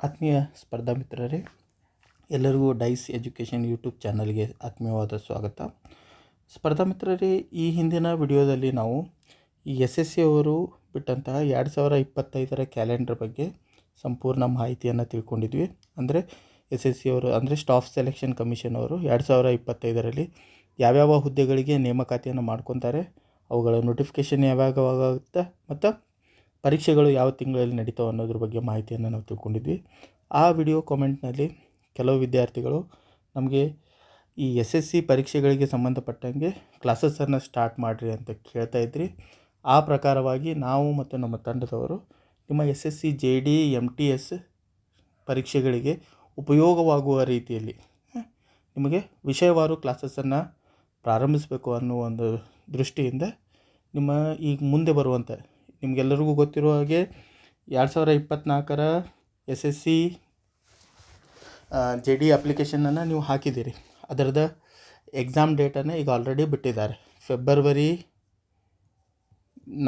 ಆತ್ಮೀಯ ಸ್ಪರ್ಧಾ ಮಿತ್ರರೇ, ಎಲ್ಲರಿಗೂ ಡೈಸ್ ಎಜುಕೇಷನ್ ಯೂಟ್ಯೂಬ್ ಚಾನಲ್ಗೆ ಆತ್ಮೀಯವಾದ ಸ್ವಾಗತ. ಸ್ಪರ್ಧಾ ಮಿತ್ರರೇ, ಈ ಹಿಂದಿನ ವಿಡಿಯೋದಲ್ಲಿ ನಾವು ಈ ಎಸ್ ಎಸ್ ಸಿ ಅವರು ಬಿಟ್ಟಂತಹ ಎರಡು ಸಾವಿರ ಇಪ್ಪತ್ತೈದರ ಕ್ಯಾಲೆಂಡರ್ ಬಗ್ಗೆ ಸಂಪೂರ್ಣ ಮಾಹಿತಿಯನ್ನು ತಿಳ್ಕೊಂಡಿದ್ವಿ. ಅಂದರೆ ಎಸ್ ಎಸ್ ಸಿ ಅವರು, ಅಂದರೆ ಸ್ಟಾಫ್ ಸೆಲೆಕ್ಷನ್ ಕಮಿಷನ್ ಅವರು ಎರಡು ಸಾವಿರ ಇಪ್ಪತ್ತೈದರಲ್ಲಿ ಯಾವ್ಯಾವ ಹುದ್ದೆಗಳಿಗೆ ನೇಮಕಾತಿಯನ್ನು ಮಾಡ್ಕೊತಾರೆ, ಅವುಗಳ ನೋಟಿಫಿಕೇಷನ್ ಯಾವಾಗ ಆಗುತ್ತೆ, ಮತ್ತು ಪರೀಕ್ಷೆಗಳು ಯಾವ ತಿಂಗಳಲ್ಲಿ ನಡೀತಾವೆ ಅನ್ನೋದ್ರ ಬಗ್ಗೆ ಮಾಹಿತಿಯನ್ನು ನಾವು ತಿಳ್ಕೊಂಡಿದ್ವಿ. ಆ ವಿಡಿಯೋ ಕಾಮೆಂಟ್ನಲ್ಲಿ ಕೆಲವು ವಿದ್ಯಾರ್ಥಿಗಳು ನಮಗೆ ಈ ಎಸ್ ಎಸ್ ಸಿ ಪರೀಕ್ಷೆಗಳಿಗೆ ಸಂಬಂಧಪಟ್ಟಂಗೆ ಕ್ಲಾಸಸ್ಸನ್ನು ಸ್ಟಾರ್ಟ್ ಮಾಡಿರಿ ಅಂತ ಕೇಳ್ತಾ ಇದ್ರಿ. ಆ ಪ್ರಕಾರವಾಗಿ ನಾವು ಮತ್ತು ನಮ್ಮ ತಂಡದವರು ನಿಮ್ಮ S S C, G D M T S ಪರೀಕ್ಷೆಗಳಿಗೆ ಉಪಯೋಗವಾಗುವ ರೀತಿಯಲ್ಲಿ ನಿಮಗೆ ವಿಷಯವಾರು ಕ್ಲಾಸಸ್ಸನ್ನು ಪ್ರಾರಂಭಿಸಬೇಕು ಅನ್ನೋ ಒಂದು ದೃಷ್ಟಿಯಿಂದ ನಿಮ್ಮ ಈಗ ಮುಂದೆ ಬರುವಂಥ ನಿಮಗೆಲ್ಲರಿಗೂ ಗೊತ್ತಿರೋ ಹಾಗೆ ಎರಡು ಸಾವಿರ ಇಪ್ಪತ್ತ್ನಾಲ್ಕರ S S C G D ಅಪ್ಲಿಕೇಶನನ್ನು ನೀವು ಹಾಕಿದ್ದೀರಿ. ಅದರದ ಎಕ್ಸಾಮ್ ಡೇಟನ್ನು ಈಗ ಆಲ್ರೆಡಿ ಬಿಟ್ಟಿದ್ದಾರೆ. ಫೆಬ್ರವರಿ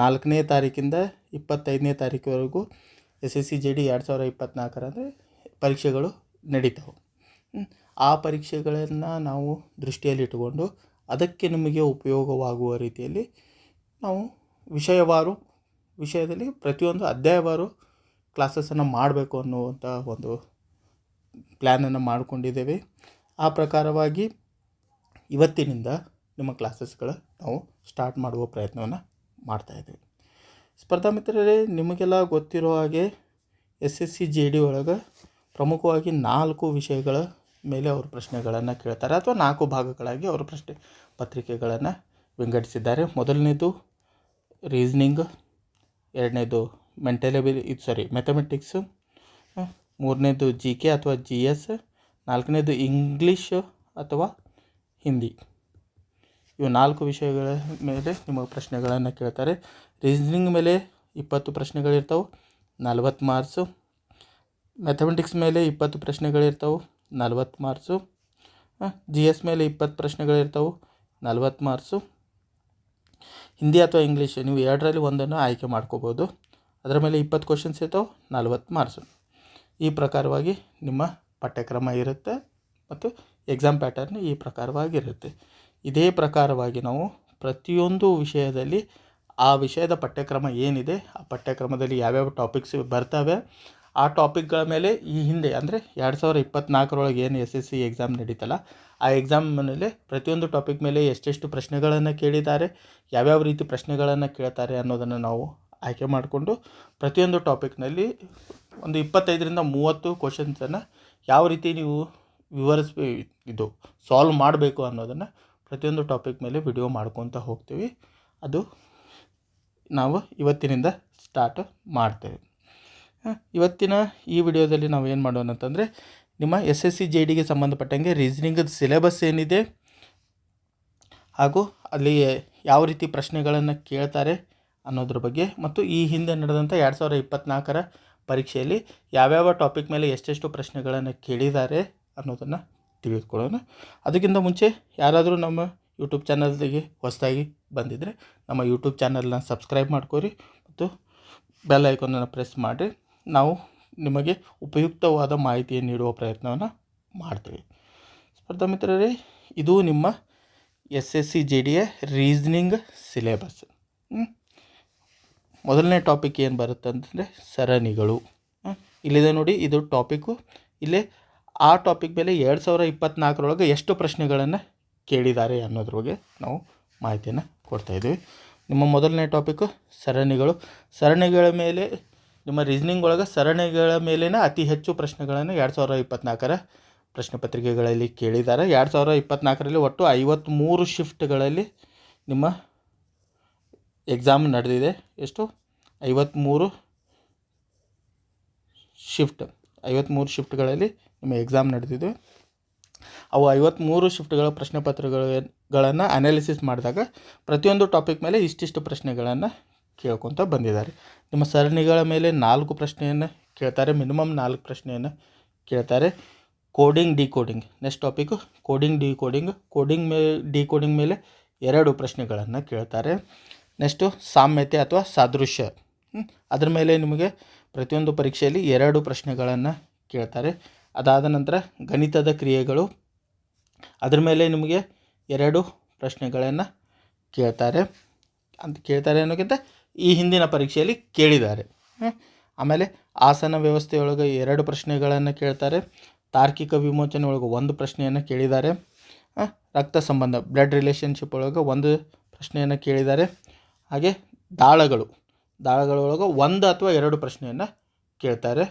ನಾಲ್ಕನೇ ತಾರೀಕಿಂದ ಇಪ್ಪತ್ತೈದನೇ ತಾರೀಕುವರೆಗೂ S S C, G D ಎರಡು ಸಾವಿರ ಇಪ್ಪತ್ತ್ನಾಲ್ಕರ ಪರೀಕ್ಷೆಗಳು ನಡೀತಾವೆ. ಆ ಪರೀಕ್ಷೆಗಳನ್ನು ನಾವು ದೃಷ್ಟಿಯಲ್ಲಿಟ್ಟುಕೊಂಡು ಅದಕ್ಕೆ ನಿಮಗೆ ಉಪಯೋಗವಾಗುವ ರೀತಿಯಲ್ಲಿ ನಾವು ವಿಷಯವಾರು ವಿಷಯದಲ್ಲಿ ಪ್ರತಿಯೊಂದು ಅಧ್ಯಾಯವಾರು ಕ್ಲಾಸಸ್ಸನ್ನು ಮಾಡಬೇಕು ಅನ್ನುವಂಥ ಒಂದು ಪ್ಲ್ಯಾನನ್ನು ಮಾಡಿಕೊಂಡಿದ್ದೇವೆ. ಆ ಪ್ರಕಾರವಾಗಿ ಇವತ್ತಿನಿಂದ ನಿಮ್ಮ ಕ್ಲಾಸಸ್ಗಳ ನಾವು ಸ್ಟಾರ್ಟ್ ಮಾಡುವ ಪ್ರಯತ್ನವನ್ನು ಮಾಡ್ತಾಯಿದ್ದೇವೆ ಸ್ಪರ್ಧಾ ಮಿತ್ರರೇ, ನಿಮಗೆಲ್ಲ ಗೊತ್ತಿರೋ ಹಾಗೆ S S C G D ಒಳಗೆ ಪ್ರಮುಖವಾಗಿ ನಾಲ್ಕು ವಿಷಯಗಳ ಮೇಲೆ ಅವರು ಪ್ರಶ್ನೆಗಳನ್ನು ಕೇಳ್ತಾರೆ ಅಥವಾ ನಾಲ್ಕು ಭಾಗಗಳಾಗಿ ಅವರು ಪ್ರಶ್ನೆ ಪತ್ರಿಕೆಗಳನ್ನು ವಿಂಗಡಿಸಿದ್ದಾರೆ. ಮೊದಲನೇದು ರೀಸ್ನಿಂಗ್ ಎರಡನೇದು ಮೆಂಟಲಬಿಲಿ ಇದು ಸಾರಿ ಮ್ಯಾಥಮೆಟಿಕ್ಸು ಮೂರನೇದು ಜಿ ಕೆ ಅಥವಾ ಜಿ ಎಸ್ ನಾಲ್ಕನೇದು ಇಂಗ್ಲೀಷ್ ಅಥವಾ ಹಿಂದಿ ಇವು ನಾಲ್ಕು ವಿಷಯಗಳ ಮೇಲೆ ನಿಮ್ಮ ಪ್ರಶ್ನೆಗಳನ್ನು ಕೇಳ್ತಾರೆ. ರೀಸ್ನಿಂಗ್ ಮೇಲೆ ಇಪ್ಪತ್ತು ಪ್ರಶ್ನೆಗಳಿರ್ತಾವೆ ನಲ್ವತ್ತು ಮಾರ್ಕ್ಸು ಮ್ಯಾಥಮೆಟಿಕ್ಸ್ ಮೇಲೆ ಇಪ್ಪತ್ತು ಪ್ರಶ್ನೆಗಳಿರ್ತಾವೆ ನಲ್ವತ್ತು ಮಾರ್ಕ್ಸು ಜಿ ಎಸ್ ಮೇಲೆ ಇಪ್ಪತ್ತು ಪ್ರಶ್ನೆಗಳಿರ್ತಾವೆ ನಲ್ವತ್ತು ಮಾರ್ಕ್ಸು ಹಿಂದಿ ಅಥವಾ ಇಂಗ್ಲೀಷ್ ನೀವು ಎರಡರಲ್ಲಿ ಒಂದನ್ನು ಆಯ್ಕೆ ಮಾಡ್ಕೋಬೋದು. ಅದರ ಮೇಲೆ ಇಪ್ಪತ್ತು ಕ್ವಶನ್ಸ್ ಇರ್ತಾವೆ, ನಲ್ವತ್ತು ಮಾರ್ಕ್ಸು ಈ ಪ್ರಕಾರವಾಗಿ ನಿಮ್ಮ ಪಠ್ಯಕ್ರಮ ಇರುತ್ತೆ ಮತ್ತು ಎಕ್ಸಾಮ್ ಪ್ಯಾಟರ್ನ್ ಈ ಪ್ರಕಾರವಾಗಿರುತ್ತೆ. ಇದೇ ಪ್ರಕಾರವಾಗಿ ನಾವು ಪ್ರತಿಯೊಂದು ವಿಷಯದಲ್ಲಿ ಆ ವಿಷಯದ ಪಠ್ಯಕ್ರಮ ಏನಿದೆ, ಆ ಪಠ್ಯಕ್ರಮದಲ್ಲಿ ಯಾವ್ಯಾವ ಟಾಪಿಕ್ಸ್ ಬರ್ತವೆ ಆ ಟಾಪಿಕ್ಗಳ ಮೇಲೆ ಈ ಹಿಂದೆ, ಅಂದರೆ ಎರಡು ಸಾವಿರ ಇಪ್ಪತ್ತ್ನಾಲ್ಕರೊಳಗೆ ಏನು ಎಸ್ ಎಸ್ ಸಿ ಎಕ್ಸಾಮ್ ನಡೀತಲ್ಲ, ಆ ಎಕ್ಸಾಮ್ ಮೇಲೆ ಪ್ರತಿಯೊಂದು ಟಾಪಿಕ್ ಮೇಲೆ ಎಷ್ಟೆಷ್ಟು ಪ್ರಶ್ನೆಗಳನ್ನು ಕೇಳಿದ್ದಾರೆ, ಯಾವ್ಯಾವ ರೀತಿ ಪ್ರಶ್ನೆಗಳನ್ನು ಕೇಳ್ತಾರೆ ಅನ್ನೋದನ್ನು ನಾವು ಆಯ್ಕೆ ಮಾಡಿಕೊಂಡು ಪ್ರತಿಯೊಂದು ಟಾಪಿಕ್ನಲ್ಲಿ ಒಂದು ಇಪ್ಪತ್ತೈದರಿಂದ ಮೂವತ್ತು ಕ್ವಶನ್ಸನ್ನು ಯಾವ ರೀತಿ ನೀವು ವಿವರಿಸ್ಬೇ, ಇದು ಸಾಲ್ವ್ ಮಾಡಬೇಕು ಅನ್ನೋದನ್ನು ಪ್ರತಿಯೊಂದು ಟಾಪಿಕ್ ಮೇಲೆ ವಿಡಿಯೋ ಮಾಡ್ಕೊತ ಹೋಗ್ತೀವಿ. ಅದು ನಾವು ಇವತ್ತಿನಿಂದ ಸ್ಟಾರ್ಟ್ ಮಾಡ್ತೇವೆ. ಇವತ್ತಿನ ಈ ವಿಡಿಯೋದಲ್ಲಿ ನಾವು ಏನು ಮಾಡೋಣ ಅಂತಂದರೆ ನಿಮ್ಮ ಎಸ್ ಎಸ್ ಸಿ ಜೆ ಡಿಗೆ ಸಂಬಂಧಪಟ್ಟಂಗೆ ರೀಸನಿಂಗದ ಸಿಲೆಬಸ್ ಏನಿದೆ, ಹಾಗೂ ಅಲ್ಲಿ ಯಾವ ರೀತಿ ಪ್ರಶ್ನೆಗಳನ್ನು ಕೇಳ್ತಾರೆ ಅನ್ನೋದ್ರ ಬಗ್ಗೆ, ಮತ್ತು ಈ ಹಿಂದೆ ನಡೆದಂಥ ಎರಡು ಸಾವಿರದ ಇಪ್ಪತ್ತ್ನಾಲ್ಕರ ಪರೀಕ್ಷೆಯಲ್ಲಿ ಯಾವ್ಯಾವ ಟಾಪಿಕ್ ಮೇಲೆ ಎಷ್ಟೆಷ್ಟು ಪ್ರಶ್ನೆಗಳನ್ನು ಕೇಳಿದ್ದಾರೆ ಅನ್ನೋದನ್ನು ತಿಳಿದುಕೊಳ್ಳೋಣ. ಅದಕ್ಕಿಂತ ಮುಂಚೆ ಯಾರಾದರೂ ನಮ್ಮ ಯೂಟ್ಯೂಬ್ ಚಾನಲ್ಗೆ ಹೊಸದಾಗಿ ಬಂದಿದ್ದರೆ ನಮ್ಮ ಯೂಟ್ಯೂಬ್ ಚಾನಲ್ನ ಸಬ್ಸ್ಕ್ರೈಬ್ ಮಾಡ್ಕೊರಿ, ಮತ್ತು ಬೆಲ್ ಐಕಾನನ್ನು ಪ್ರೆಸ್ ಮಾಡಿ ನಾವು ನಿಮಗೆ ಉಪಯುಕ್ತವಾದ ಮಾಹಿತಿಯನ್ನು ನೀಡುವ ಪ್ರಯತ್ನವನ್ನು ಮಾಡ್ತೀವಿ. ಸ್ಪರ್ಧಾ ಮಿತ್ರರೇ, ಇದು ನಿಮ್ಮ S S C G D a reasoning syllabus ಮೊದಲನೇ ಟಾಪಿಕ್ ಏನು ಬರುತ್ತೆ ಅಂತಂದರೆ ಸರಣಿಗಳು. ಇಲ್ಲಿದೆ ನೋಡಿ, ಇದು ಟಾಪಿಕ್ಕು ಇಲ್ಲಿ ಆ ಟಾಪಿಕ್ ಮೇಲೆ ಎರಡು ಸಾವಿರ ಇಪ್ಪತ್ತ್ನಾಲ್ಕರೊಳಗೆ ಎಷ್ಟು ಪ್ರಶ್ನೆಗಳನ್ನು ಕೇಳಿದ್ದಾರೆ ಅನ್ನೋದ್ರ ಬಗ್ಗೆ ನಾವು ಮಾಹಿತಿಯನ್ನು ಕೊಡ್ತಾಯಿದ್ದೀವಿ ನಿಮ್ಮ ಮೊದಲನೇ ಟಾಪಿಕ್ಕು ಸರಣಿಗಳು. ಸರಣಿಗಳ ಮೇಲೆ ನಿಮ್ಮ ರೀಸ್ನಿಂಗ್ ಒಳಗೆ ಸರಣಿಗಳ ಮೇಲಿನ ಅತಿ ಹೆಚ್ಚು ಪ್ರಶ್ನೆಗಳನ್ನು ಎರಡು ಸಾವಿರ ಇಪ್ಪತ್ನಾಲ್ಕರ ಪ್ರಶ್ನೆ ಪತ್ರಿಕೆಗಳಲ್ಲಿ ಕೇಳಿದ್ದಾರೆ. ಎರಡು ಸಾವಿರ ಇಪ್ಪತ್ನಾಲ್ಕರಲ್ಲಿ ಒಟ್ಟು ಐವತ್ತ್ಮೂರು ಶಿಫ್ಟ್ಗಳಲ್ಲಿ ನಿಮ್ಮ ಎಕ್ಸಾಮ್ ನಡೆದಿದೆ. ಎಷ್ಟು? ಐವತ್ತ್ಮೂರು ಶಿಫ್ಟ್ ಐವತ್ತ್ಮೂರು ಶಿಫ್ಟ್ಗಳಲ್ಲಿ ನಿಮ್ಮ ಎಕ್ಸಾಮ್ ನಡೆದಿದೆ. ಅವು ಐವತ್ತ್ಮೂರು ಶಿಫ್ಟ್ಗಳ ಪ್ರಶ್ನೆ ಪತ್ರಗಳನ್ನು ಅನಾಲಿಸಿಸ್ ಮಾಡಿದಾಗ ಪ್ರತಿಯೊಂದು ಟಾಪಿಕ್ ಮೇಲೆ ಇಷ್ಟಿಷ್ಟು ಪ್ರಶ್ನೆಗಳನ್ನು ಕೇಳ್ಕೊತ ಬಂದಿದ್ದಾರೆ. ನಿಮ್ಮ ಸರಣಿಗಳ ಮೇಲೆ ನಾಲ್ಕು ಪ್ರಶ್ನೆಯನ್ನು ಕೇಳ್ತಾರೆ, ಮಿನಿಮಮ್ ನಾಲ್ಕು ಪ್ರಶ್ನೆಯನ್ನು ಕೇಳ್ತಾರೆ. Coding, decoding. Next topic coding, decoding. Coding May, decoding ಮೇಲೆ ಎರಡು ಪ್ರಶ್ನೆಗಳನ್ನು ಕೇಳ್ತಾರೆ. ನೆಕ್ಸ್ಟು ಸಾಮ್ಯತೆ ಅಥವಾ ಸಾದೃಶ್ಯ. ಅದ್ರ ಮೇಲೆ ನಿಮಗೆ ಪ್ರತಿಯೊಂದು ಪರೀಕ್ಷೆಯಲ್ಲಿ ಎರಡು ಪ್ರಶ್ನೆಗಳನ್ನು ಕೇಳ್ತಾರೆ. ಅದಾದ ನಂತರ ಗಣಿತದ ಕ್ರಿಯೆಗಳು. ಅದರ ಮೇಲೆ ನಿಮಗೆ ಎರಡು ಪ್ರಶ್ನೆಗಳನ್ನು ಕೇಳ್ತಾರೆ. ಅಂತ ಕೇಳ್ತಾರೆ ಅನ್ನೋಕ್ಕಿಂತ ಈ ಹಿಂದಿನ ಪರೀಕ್ಷೆಯಲ್ಲಿ ಕೇಳಿದ್ದಾರೆ. ಆಮೇಲೆ ಆಸನ ವ್ಯವಸ್ಥೆಯೊಳಗೆ ಎರಡು ಪ್ರಶ್ನೆಗಳನ್ನು ಕೇಳ್ತಾರೆ. ತಾರ್ಕಿಕ ವಿಮೋಚನೆ ಒಳಗೆ ಒಂದು ಪ್ರಶ್ನೆಯನ್ನು ಕೇಳಿದ್ದಾರೆ. ರಕ್ತ ಸಂಬಂಧ, ಬ್ಲಡ್ ರಿಲೇಷನ್ಶಿಪ್ ಒಳಗೆ ಒಂದು ಪ್ರಶ್ನೆಯನ್ನು ಕೇಳಿದ್ದಾರೆ. ಹಾಗೆ ದಾಳಗಳು, ದಾಳಗಳೊಳಗೆ ಒಂದು ಅಥವಾ ಎರಡು ಪ್ರಶ್ನೆಯನ್ನು ಕೇಳ್ತಾರೆ.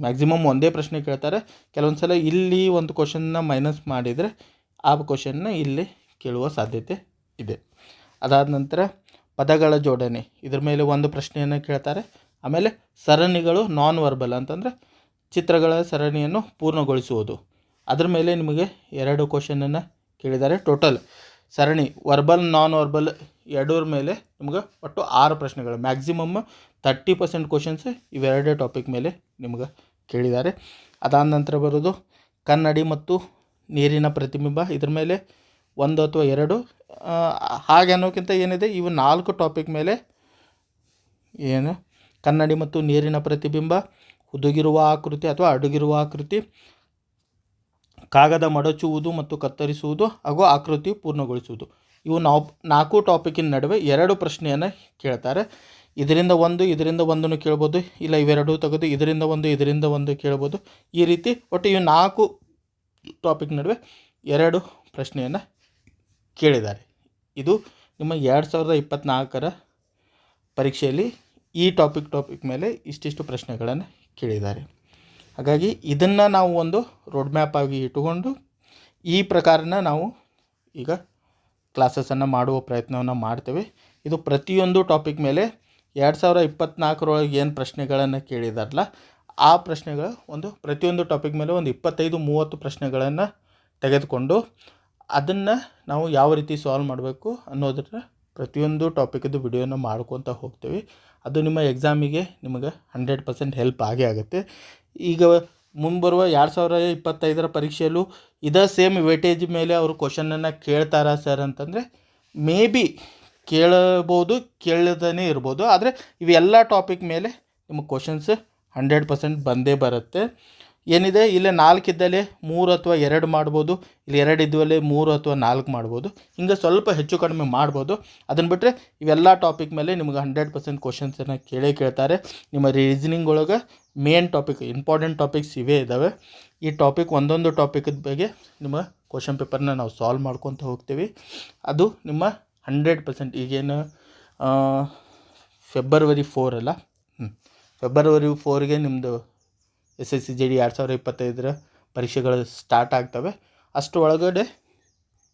ಮ್ಯಾಕ್ಸಿಮಮ್ ಒಂದೇ ಪ್ರಶ್ನೆ ಕೇಳ್ತಾರೆ. ಕೆಲವೊಂದು ಸಲ ಇಲ್ಲಿ ಒಂದು ಕ್ವಶನ್ನ ಮೈನಸ್ ಮಾಡಿದರೆ ಆ ಕ್ವಶನ್ನ ಇಲ್ಲಿ ಕೇಳುವ ಸಾಧ್ಯತೆ ಇದೆ. ಅದಾದ ನಂತರ ಪದಗಳ ಜೋಡಣೆ. ಇದ್ರ ಮೇಲೆ ಒಂದು ಪ್ರಶ್ನೆಯನ್ನು ಕೇಳ್ತಾರೆ. ಆಮೇಲೆ ಸರಣಿಗಳು ನಾನ್ ವರ್ಬಲ್ ಅಂತಂದರೆ ಚಿತ್ರಗಳ ಸರಣಿಯನ್ನು ಪೂರ್ಣಗೊಳಿಸುವುದು. ಅದ್ರ ಮೇಲೆ ನಿಮಗೆ ಎರಡು ಕ್ವಶನನ್ನು ಕೇಳಿದ್ದಾರೆ ಟೋಟಲ್ ಸರಣಿ ವರ್ಬಲ್ ನಾನ್ ವರ್ಬಲ್ ಎರಡರ ಮೇಲೆ ನಿಮ್ಗೆ ಒಟ್ಟು ಆರು ಪ್ರಶ್ನೆಗಳು. ಮ್ಯಾಕ್ಸಿಮಮ್ ತರ್ಟಿ ಪರ್ಸೆಂಟ್ ಕ್ವಶನ್ಸ್ ಇವೆರಡೇ ಟಾಪಿಕ್ ಮೇಲೆ ನಿಮ್ಗೆ ಕೇಳಿದ್ದಾರೆ. ಅದಾದ ನಂತರ ಬರೋದು ಕನ್ನಡಿ ಮತ್ತು ನೀರಿನ ಪ್ರತಿಬಿಂಬ. ಇದ್ರ ಮೇಲೆ ಒಂದು ಅಥವಾ ಎರಡು ಹಾಗೆ ಅನ್ನೋಕ್ಕಿಂತ ಏನಿದೆ? ಇವು ನಾಲ್ಕು ಟಾಪಿಕ್ ಮೇಲೆ ಏನು? ಕನ್ನಡಿ ಮತ್ತು ನೀರಿನ ಪ್ರತಿಬಿಂಬ, ಹುದುಗಿರುವ ಆಕೃತಿ ಅಥವಾ ಅಡುಗಿರುವ ಆಕೃತಿ, ಕಾಗದ ಮಡಚುವುದು ಮತ್ತು ಕತ್ತರಿಸುವುದು ಹಾಗೂ ಆಕೃತಿ ಪೂರ್ಣಗೊಳಿಸುವುದು. ಇವು ನಾವು, ನಾಲ್ಕು ಟಾಪಿಕಿನ ನಡುವೆ ಎರಡು ಪ್ರಶ್ನೆಯನ್ನು ಕೇಳ್ತಾರೆ. ಇದರಿಂದ ಒಂದು, ಇದರಿಂದ ಒಂದನ್ನು ಕೇಳ್ಬೋದು. ಇಲ್ಲ, ಇವೆರಡೂ ತೆಗೆದು ಇದರಿಂದ ಒಂದು ಇದರಿಂದ ಒಂದು ಕೇಳ್ಬೋದು. ಈ ರೀತಿ ಒಟ್ಟು ಇವು ನಾಲ್ಕು ಟಾಪಿಕ್ ನಡುವೆ ಎರಡು ಪ್ರಶ್ನೆಯನ್ನು ಕೇಳಿದ್ದಾರೆ. ಇದು ನಿಮ್ಮ ಎರಡು ಸಾವಿರದ ಇಪ್ಪತ್ತ್ನಾಲ್ಕರ ಪರೀಕ್ಷೆಯಲ್ಲಿ ಈ ಟಾಪಿಕ್ ಟಾಪಿಕ್ ಮೇಲೆ ಇಷ್ಟಿಷ್ಟು ಪ್ರಶ್ನೆಗಳನ್ನು ಕೇಳಿದ್ದಾರೆ. ಹಾಗಾಗಿ ಇದನ್ನು ನಾವು ಒಂದು ರೋಡ್ ಮ್ಯಾಪ್ ಆಗಿ ಇಟ್ಟುಕೊಂಡು ಈ ಪ್ರಕಾರನ ನಾವು ಈಗ ಕ್ಲಾಸಸನ್ನು ಮಾಡುವ ಪ್ರಯತ್ನವನ್ನು ಮಾಡ್ತೇವೆ. ಇದು ಪ್ರತಿಯೊಂದು ಟಾಪಿಕ್ ಮೇಲೆ ಎರಡು ಸಾವಿರ ಇಪ್ಪತ್ತ್ನಾಲ್ಕರೊಳಗೆ ಏನು ಪ್ರಶ್ನೆಗಳನ್ನು ಕೇಳಿದಾರಲ್ಲ, ಆ ಪ್ರಶ್ನೆಗಳ ಒಂದು ಪ್ರತಿಯೊಂದು ಟಾಪಿಕ್ ಮೇಲೆ ಒಂದು ಇಪ್ಪತ್ತೈದು, ಮೂವತ್ತು ಪ್ರಶ್ನೆಗಳನ್ನು ತೆಗೆದುಕೊಂಡು ಅದನ್ನು ನಾವು ಯಾವ ರೀತಿ ಸಾಲ್ವ್ ಮಾಡಬೇಕು ಅನ್ನೋದ್ರ ಪ್ರತಿಯೊಂದು ಟಾಪಿಕ್ದು ವಿಡಿಯೋನ ಮಾಡ್ಕೊತ ಹೋಗ್ತೀವಿ. ಅದು ನಿಮ್ಮ ಎಕ್ಸಾಮಿಗೆ ನಿಮಗೆ ಹಂಡ್ರೆಡ್ ಪರ್ಸೆಂಟ್ ಹೆಲ್ಪ್ ಆಗೇ ಆಗುತ್ತೆ. ಈಗ ಮುಂಬರುವ ಎರಡು ಸಾವಿರ ಇಪ್ಪತ್ತೈದರ ಪರೀಕ್ಷೆಯಲ್ಲೂ ಇದೇ ಸೇಮ್ ವೇಟೇಜ್ ಮೇಲೆ ಅವರು ಕ್ವಶನನ್ನು ಕೇಳ್ತಾರಾ ಸರ್ ಅಂತಂದರೆ ಮೇ ಬಿ ಕೇಳಬೋದು ಕೇಳದೇ ಇರ್ಬೋದು. ಆದರೆ ಇವೆಲ್ಲ ಟಾಪಿಕ್ ಮೇಲೆ ನಿಮಗೆ ಕ್ವಶನ್ಸ್ ಹಂಡ್ರೆಡ್ ಪರ್ಸೆಂಟ್ ಬಂದೇ ಬರುತ್ತೆ. ಏನಿದೆ? ಇಲ್ಲೇ ನಾಲ್ಕು ಇದ್ದಲ್ಲಿ ಮೂರು ಅಥವಾ ಎರಡು ಮಾಡ್ಬೋದು. ಇಲ್ಲಿ ಎರಡು ಇದ್ದಲ್ಲಿ ಮೂರು ಅಥವಾ ನಾಲ್ಕು ಮಾಡ್ಬೋದು. ಹಿಂಗೆ ಸ್ವಲ್ಪ ಹೆಚ್ಚು ಕಡಿಮೆ ಮಾಡ್ಬೋದು. ಅದನ್ನು ಬಿಟ್ಟರೆ ಇವೆಲ್ಲ ಟಾಪಿಕ್ ಮೇಲೆ ನಿಮ್ಗೆ ಹಂಡ್ರೆಡ್ ಪರ್ಸೆಂಟ್ ಕ್ವಶನ್ಸನ್ನು ಕೇಳೇ ಕೇಳ್ತಾರೆ. ನಿಮ್ಮ ರೀಸನಿಂಗ್ ಒಳಗೆ ಮೇನ್ ಟಾಪಿಕ್ ಇಂಪಾರ್ಟೆಂಟ್ ಟಾಪಿಕ್ಸ್ ಇವೇ ಇದ್ದಾವೆ ಈ ಟಾಪಿಕ್ ಒಂದೊಂದು ಟಾಪಿಕದ ಬಗ್ಗೆ ನಿಮ್ಮ ಕ್ವಶನ್ ಪೇಪರ್ನ ನಾವು ಸಾಲ್ವ್ ಮಾಡ್ಕೊತ ಹೋಗ್ತೀವಿ. ಅದು ನಿಮ್ಮ ಹಂಡ್ರೆಡ್ ಪರ್ಸೆಂಟ್ ಈಗೇನು ಫೆಬ್ರವರಿ ಫೋರ್ ಅಲ್ಲ? ಹ್ಞೂ ಫೆಬ್ರವರಿ ಫೋರ್ಗೆ ನಿಮ್ಮದು S S C, G D ಎರಡು ಸಾವಿರ ಇಪ್ಪತ್ತೈದರ ಪರೀಕ್ಷೆಗಳು ಸ್ಟಾರ್ಟ್ ಆಗ್ತವೆ. ಅಷ್ಟು ಒಳಗಡೆ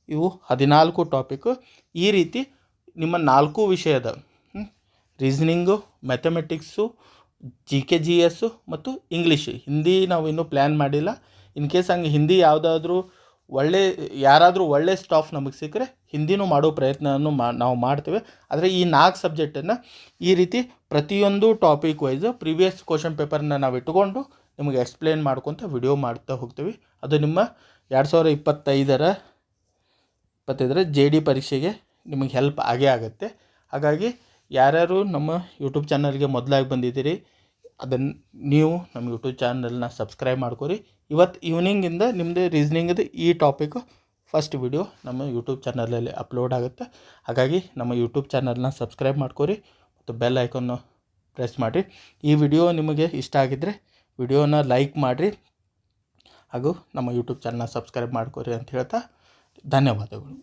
ಇವು ಹದಿನಾಲ್ಕು ಟಾಪಿಕ್ಕು ಈ ರೀತಿ ನಿಮ್ಮ ನಾಲ್ಕು ವಿಷಯದ reasoning mathematics G K G S ಮತ್ತು ಇಂಗ್ಲೀಷ್ ಹಿಂದಿ ನಾವು ಇನ್ನೂ ಪ್ಲ್ಯಾನ್ ಮಾಡಿಲ್ಲ. ಇನ್ ಕೇಸ್ ಹಂಗೆ ಹಿಂದಿ ಯಾವುದಾದ್ರೂ ಒಳ್ಳೆ, ಯಾರಾದರೂ ಒಳ್ಳೆ ಸ್ಟಾಫ್ ನಮಗೆ ಸಿಕ್ಕರೆ ಹಿಂದಿನೂ ಮಾಡೋ ಪ್ರಯತ್ನವನ್ನು ಮಾ, ನಾವು ಮಾಡ್ತೇವೆ. ಆದರೆ ಈ ನಾಲ್ಕು ಸಬ್ಜೆಕ್ಟನ್ನು ಈ ರೀತಿ ಪ್ರತಿಯೊಂದು ಟಾಪಿಕ್ ವೈಸ್ ಪ್ರಿವಿಯಸ್ ಕ್ವಶನ್ ಪೇಪರ್ನ ನಾವು ಇಟ್ಕೊಂಡು ನಿಮಗೆ ಎಕ್ಸ್ಪ್ಲೇನ್ ಮಾಡ್ಕೊತ ವಿಡಿಯೋ ಮಾಡ್ತಾ ಹೋಗ್ತೀವಿ. ಅದು ನಿಮ್ಮ ಎರಡು ಸಾವಿರ ಇಪ್ಪತ್ತೈದರ ಇಪ್ಪತ್ತೈದರ ಜೆ ಡಿ ಪರೀಕ್ಷೆಗೆ ನಿಮಗೆ ಹೆಲ್ಪ್ ಆಗೇ ಆಗುತ್ತೆ. ಹಾಗಾಗಿ ಯಾರ್ಯಾರು ನಮ್ಮ ಯೂಟ್ಯೂಬ್ ಚಾನಲ್ಗೆ ಮೊದಲಾಗಿ ಬಂದಿದ್ದೀರಿ ಅದನ್ನು ನೀವು ನಮ್ಮ ಯೂಟ್ಯೂಬ್ ಚಾನಲ್ನ ಸಬ್ಸ್ಕ್ರೈಬ್ ಮಾಡ್ಕೊರಿ. ಇವತ್ತು ಈವ್ನಿಂಗಿಂದ ನಿಮ್ಮದು ರೀಸನಿಂಗ್ದು ಈ ಟಾಪಿಕ್ ಫಸ್ಟ್ ವಿಡಿಯೋ ನಮ್ಮ ಯೂಟ್ಯೂಬ್ ಚಾನಲಲ್ಲಿ ಅಪ್ಲೋಡ್ ಆಗುತ್ತೆ. ಹಾಗಾಗಿ ನಮ್ಮ ಯೂಟ್ಯೂಬ್ ಚಾನಲ್ನ ಸಬ್ಸ್ಕ್ರೈಬ್ ಮಾಡ್ಕೊರಿ ಮತ್ತು ಬೆಲ್ ಐಕನ್ನು ಪ್ರೆಸ್ ಮಾಡಿ ಈ ವಿಡಿಯೋ ನಿಮಗೆ ಇಷ್ಟ ಆಗಿದ್ದರೆ ವಿಡಿಯೋನ ಲೈಕ್ ಮಾಡಿರಿ ಹಾಗೂ ನಮ್ಮ ಯೂಟ್ಯೂಬ್ ಚಾನಲ್ನ ಸಬ್ಸ್ಕ್ರೈಬ್ ಮಾಡ್ಕೊರಿ ಅಂತ ಹೇಳ್ತಾ ಧನ್ಯವಾದಗಳು.